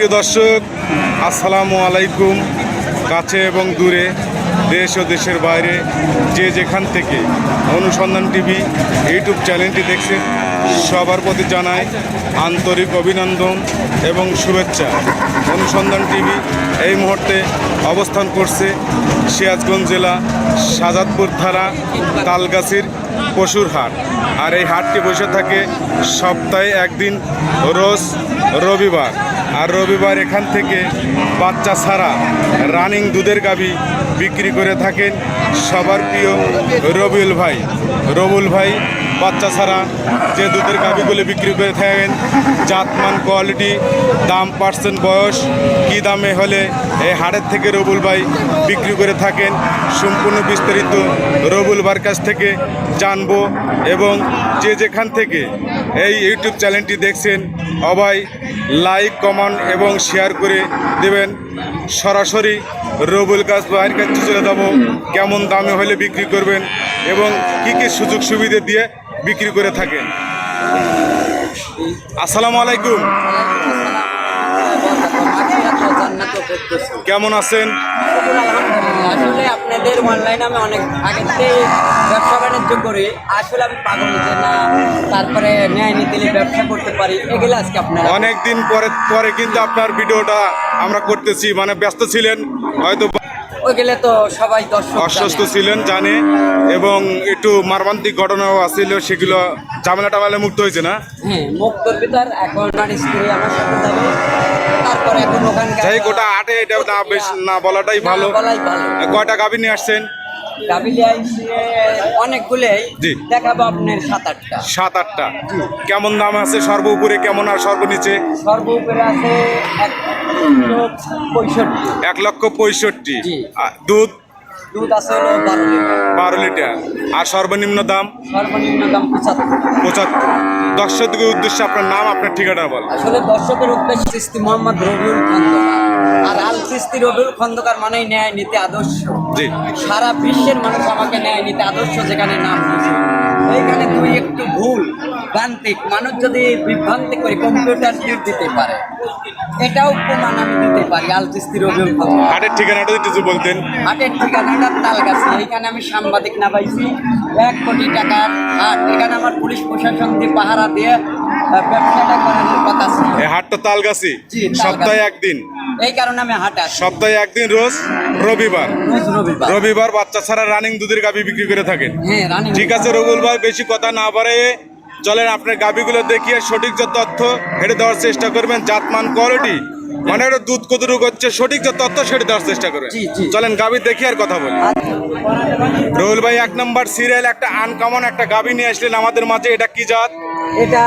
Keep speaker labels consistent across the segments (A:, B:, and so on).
A: প্রিয় দর্শক, আসসালামু আলাইকুম, কাছে এবং দূরে, দেশ ও দেশের বাইরে, যে যেখান থেকে অনুসন্ধান টিভি ইউটিউব চ্যানেলটি দেখছেন, সবার প্রতি জানাই আন্তরিক অভিনন্দন এবং শুভেচ্ছা। অনুসন্ধান টিভি এই মুহূর্তে অবস্থান করছে সিরাজগঞ্জ জেলা শাজাদপুর থানা তালগাছির পশুর হাট। আর এই হাটটি বসে থাকে সপ্তাহে একদিন, রোজ রবিবার। আর রবিবার এখান থেকে বাচ্চা ছাড়া রানিং দুধের গাবি বিক্রি করে থাকেন সবার প্রিয় রবিউল ভাই। রবুল ভাই বাচ্চা ছাড়া যে দুধের গাবিগুলো বিক্রি করে থাকেন, জাতমান কোয়ালিটি, দাম পার্সেন্ট বয়স, কী দামে হলে এই হাড়ের থেকে রবুল ভাই বিক্রি করে থাকেন, সম্পূর্ণ বিস্তারিত রবুল ভাইয়ের কাছ থেকে জানব এবং যে যেখান থেকে এই ইউটিউব চ্যানেলটি দেখছেন সবাই লাইক, কমেন্ট এবং শেয়ার করে দেবেন। সরাসরি রবুল কাজ ভাইয়ের কাছে চলে যাব। কেমন দামে হলে বিক্রি করবেন এবং কি কি সুযোগ সুবিধা দিয়ে বিক্রি করে থাকেন। আসসালামু আলাইকুম। কেমন আছেন?
B: আসলে আপনাদের অনলাইনে আমি অনেক আগে ব্যবসা বাণিজ্য করি। আসলে আমি পাগল যে না তারপরে ন্যায় নীতিলে ব্যবসা করতে পারি এগুলো আজকে আপনারা
A: অনেক দিন পরে পরে কিন্তু আপনার ভিডিওটা আমরা করতেছি মানে ব্যস্ত ছিলেন হয়তো
B: ওইগুলো তো সবাই দর্শক
A: অসুস্থ ছিলেন জানে এবং একটু মারমান্তিক ঘটনাও আসছিল সেগুলো ঝামেলা টামেলা মুক্ত হয়েছে না?
B: হ্যাঁ মুক্তর ভিতর এখন আমার সাথে যাবে তারপরে এখন ওখানকার
A: যাই গোটা আটে এটা না বেশ না বলাটাই ভালো।
B: না বলাই ভালো।
A: কয়টা গাভী নিয়ে আসছেন?
B: অনেকগুলোই দেখাবো আপনার সাত আটটা।
A: সাত আটটা। কেমন দাম আছে সর্ব উপরে কেমন আর
B: সর্ব উপরে আছে এক পঁয়ষট্টি।
A: এক লক্ষ পঁয়ষট্টি। দুধ?
B: দুধ আছে হলো বারো লিটার।
A: বারো লিটার। আর সর্বনিম্ন দাম?
B: সর্বনিম্ন দাম পঁচাত্তর।
A: পঁচাত্তর। দর্শকদের উদ্দেশ্যে আপনার নাম আপনার ঠিকানা বল
B: আসলে দর্শকের উদ্দেশ্যে মোহাম্মদ রবিউল খন্দকার আর আল চিস্তি রবিউল খন্দকার মানেই ন্যায় নীতি আদর্শ। সারা বিশ্বের মানুষ আমাকে ন্যায় নীতি আদর্শ যেখানে নাম দিয়েছে এইখানে দুই একটু ভুল প্রান্তিক মানুষ যদি বিভ্রান্তি করে কম্পিউটার দিয়ে দিতে পারে। এটাও প্রমাণ আমি দিতে পারি আল চিস্তি রবিউল খন্দকার।
A: হাটের ঠিকানাটা কিছু বলতেন।
B: হাটের ঠিকানাটা তালগাছি এইখানে আমি সাংবাদিক না পাইছি। এক কোটি টাকার হাট এখানে আমার পুলিশ প্রশাসন দিয়ে পাহারা দিয়ে ব্যবসাটা করানোর কথা ছিল।
A: হাটটা তালগাছি। সপ্তাহে একদিন।
B: এই কারণে আমি হাট
A: সপ্তাহে একদিন রোজ রবিবার।
B: রোজ রবিবার।
A: রবিবার বাচ্চা ছাড়া রানিং দুধের গাভী বিক্রি করে থাকেন।
B: হ্যাঁ রানী।
A: ঠিক আছে রবুল ভাই বেশি কথা না বাড়ে চলেন আপনার গাভীগুলো দেখিয়ে সঠিক যে তথ্য হেঁটে দেওয়ার চেষ্টা করবেন। জাতমান কোয়ালিটি মানে একটা দুধ কতটুকু হচ্ছে সঠিক যে তথ্য সেটা দেওয়ার চেষ্টা
B: জি।
A: চলেন গাভী দেখি আর কথা বলি। রহুল ভাই এক নম্বর সিরিয়াল একটা আনকমন একটা গাভী নিয়ে আসলেন আমাদের মাঝে। এটা কি জাত?
B: এটা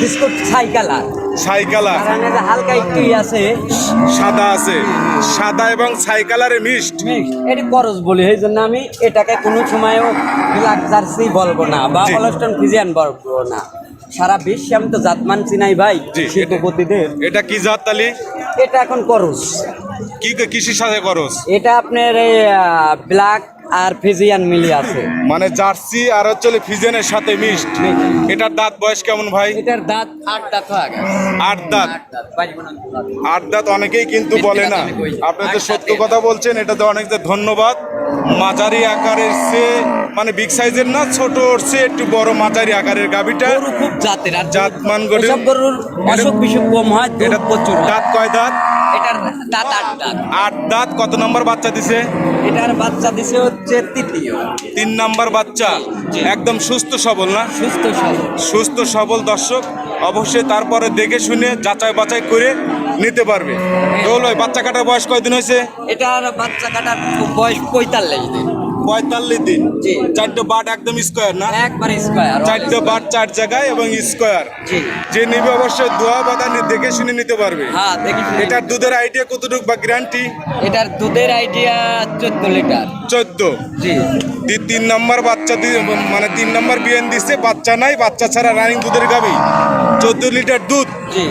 B: বিস্কুট সাইকেলার হালকা একটু আছে।
A: সাদা আছে। সাদা এবং সাইকালারে মিক্সড
B: এটি করজ বলি এই জন্য আমি এটাকে কোনো সময়ও ব্ল্যাক জার্সি বলব না বা হলস্টন ফিজিয়ান বলব না। সারা বিশ্বে আমি তো জাত জাতমান চিনাই ভাই শিল্পপতিদের।
A: এটা কি জাত তালি?
B: এটা এখন করস।
A: কি কৃষির সাথে করস?
B: এটা আপনার এই ব্ল্যাক আর ফিজিয়ান মিলি আছে।
A: মানে জার্সি আর হচ্ছে ফিজেনের সাথে মিক্সড এটার দাঁত বয়স কেমন ভাই?
B: এটার দাঁত আট দাঁত হয়ে
A: আট দাঁত?
B: আট দাঁত
A: অনেকেই কিন্তু বলে না। আপনি
B: আট
A: সত্য কথা বলছেন এটাতে অনেক যে ধন্যবাদ। মাঝারি আকারের সে মানে বিগ সাইজের না ছোট সে একটু বড় মাঝারি আকারের গাভিটা।
B: খুব জাতের আর
A: জাতমান গরু।
B: গরুর অসুখ বিসুখ কম হয়
A: এটা
B: প্রচুর।
A: দাঁত কয় দাঁত?
B: এটার দাঁত আট দাঁত।
A: আট দাঁত কত নম্বর বাচ্চা দিছে?
B: এটার বাচ্চা দিছে হচ্ছে তৃতীয়।
A: তিন নম্বর বাচ্চা। একদম সুস্থ সবল না?
B: সুস্থ সবল।
A: সুস্থ সবল দর্শক অবশ্যই তারপরে দেখে শুনে যাচাই বাছাই করে নিতে পারবে। ভাই বাচ্চা কাটার বয়স কয়দিন হয়েছে?
B: এটার বাচ্চা কাটার বয়স পঁয়তাল্লিশ দিন।
A: পঁয়তাল্লিশ দিন। চারটে বাট একদম স্কোয়ার না?
B: একবার স্কোয়ার
A: চারটে বাট চার জায়গায় এবং স্কোয়ার যে নিবে অবশ্যই দোয়া বাদা দেখে শুনে নিতে পারবে।
B: হ্যাঁ
A: এটার দুধের আইডিয়া কতটুকু বা গ্যারান্টি
B: এটার দুধের আইডিয়া চোদ্দ লিটার।
A: চোদ্দ?
B: জি।
A: তিন নম্বর বাচ্চা মানে তিন নম্বর বিয়ান দিচ্ছে বাচ্চা নাই বাচ্চা ছাড়া রানিং দুধের গাবি। চোদ্দ লিটার দুধ।
B: জি।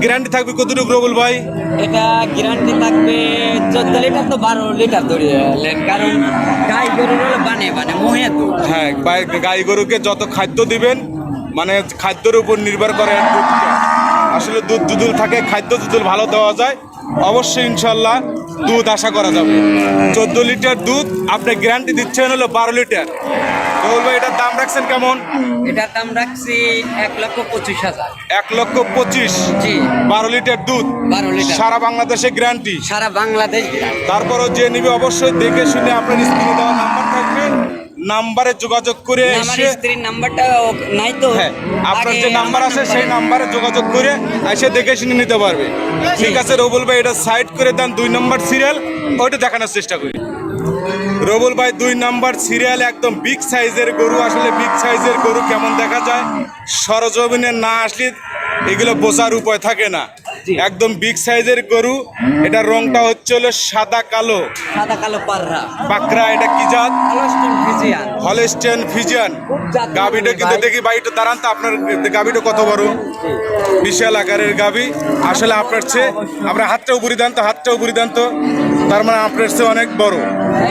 A: গ্যারান্টি থাকবে কতটুকু রবুল ভাই?
B: এটা গ্যারান্টি থাকবে চোদ্দ লিটার তো বারো লিটার ধরে কারণ গাই গরু হলো বানে বানে মহে দুধ
A: হ্যাঁ গাই- গাই গরুকে যত খাদ্য দিবেন মানে খাদ্যের উপর নির্ভর করে আসলে দুধ দুধুল থাকে খাদ্য দুধুল ভালো দেওয়া যায়। অবশ্যই ইনশাল্লাহ দুধ আশা করা যাবে। চোদ্দ লিটার দুধ আপনি গ্যারান্টি দিচ্ছেন হলো বারো লিটার। বলব এটার দাম রাখছেন কেমন?
B: এটার দাম রাখছি এক লক্ষ পঁচিশ হাজার।
A: এক লক্ষ পঁচিশ? বারো লিটার দুধ?
B: বারো লিটার।
A: সারা বাংলাদেশে গ্যারান্টি?
B: সারা বাংলাদেশ
A: তারপরও যে নিবে অবশ্যই দেখে শুনে আপনার স্ক্রিনে দেওয়া নাম্বার থাকবে। নাম্বারে যোগাযোগ করে
B: আমার
A: এসে
B: স্ত্রীর নাম্বারটা নাই তো।
A: হ্যাঁ আপনার যে নাম্বার আছে সেই নাম্বারে যোগাযোগ করে এসে দেখে শুনে নিতে পারবে। ঠিক আছে রবুল ভাই এটা সাইড করে দেন দুই নম্বর সিরিয়াল ওইটা দেখানোর চেষ্টা করি। রবুল ভাই দুই নাম্বার সিরিয়াল একদম বিগ সাইজের গরু আসলে বিগ সাইজের গরু কেমন দেখা যায়? সরজমিনে না আসলে এগুলো বোঝার উপায় থাকে না। একদম বিগ সাইজের গরু। এটা রংটা হচ্ছে হলো সাদা কালো।
B: সাদা কালো পাররা।
A: পাকরা এটা কি জাত? Holstein Friesian. গাবিটা কিন্তু দেখি বাইটা দাঁড়ান তো আপনার গাবিটা কত বড়? বিশাল আকারের গাবি আসলে আপনার চেয়ে আপনার হাতটা উপরি দেন তো হাতটা উপরি দেন তো। তার মানে আপনার চেয়ে অনেক বড়।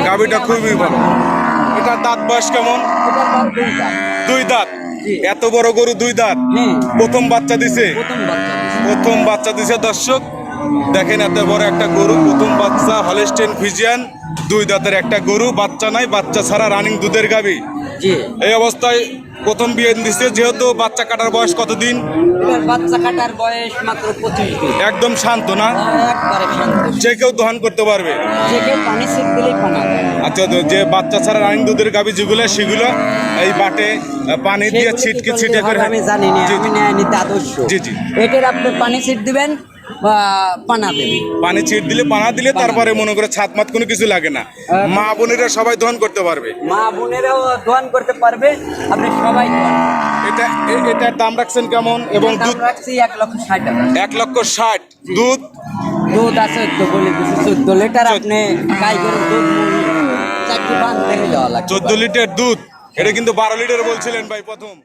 A: গাবিটা খুবই বড়। এটার দাঁত বয়স কেমন?
B: দুই
A: দাঁত। এত বড় গরু দুই দাঁত। প্রথম বাচ্চা দিছে।
B: প্রথম বাচ্চা
A: প্রথম বাচ্চা দিছে দর্শক। দেখেন এত বড় একটা গরু প্রথম বাচ্চা হলেস্টেন ফিজিয়ান দুই দাঁতের একটা গরু বাচ্চা নাই বাচ্চা ছাড়া রানিং দুধের গাবি। এই অবস্থায় প্রথম বিয়ে দিচ্ছে যেহেতু বাচ্চা কাটার বয়স কতদিন?
B: বাচ্চা কাটার বয়স মাত্র পঁচিশ দিন।
A: একদম শান্ত না? যে কেউ দহন করতে পারবে?
B: যে কেউ পানি সেট দিলেই পানা
A: আচ্ছা যে বাচ্চা ছাড়া রানিং দুধের গাবি যেগুলো সেগুলো এই বাটে পানি দিয়ে ছিটকে ছিটে করে
B: আমি জানি না আমি নিতে আদর্শ।
A: জি, জি।
B: এটার আপনি পানি ছিট দিবেন পানা দেবেন
A: পানি ছিট দিলে পানা দিলে তারপরে মনে করে ছাদ মাত কোনো কিছু লাগে না। মা বোনেরা সবাই দহন করতে পারবে।
B: মা বোনেরাও দোয়ান করতে পারবে আপনি সবাই
A: এটা এটার দাম রাখছেন কেমন? এবং দুধ
B: রাখছি এক লক্ষ ষাট টাকা।
A: এক লক্ষ ষাট। দুধ?
B: দুধ আছে চোদ্দ বলে দিচ্ছি চোদ্দ লিটার আপনি গাই গরুর দুধ চারটি বান দেখে যাওয়া লাগবে
A: চোদ্দ লিটার দুধ? এটা কিন্তু বারো লিটার বলছিলেন ভাই প্রথম।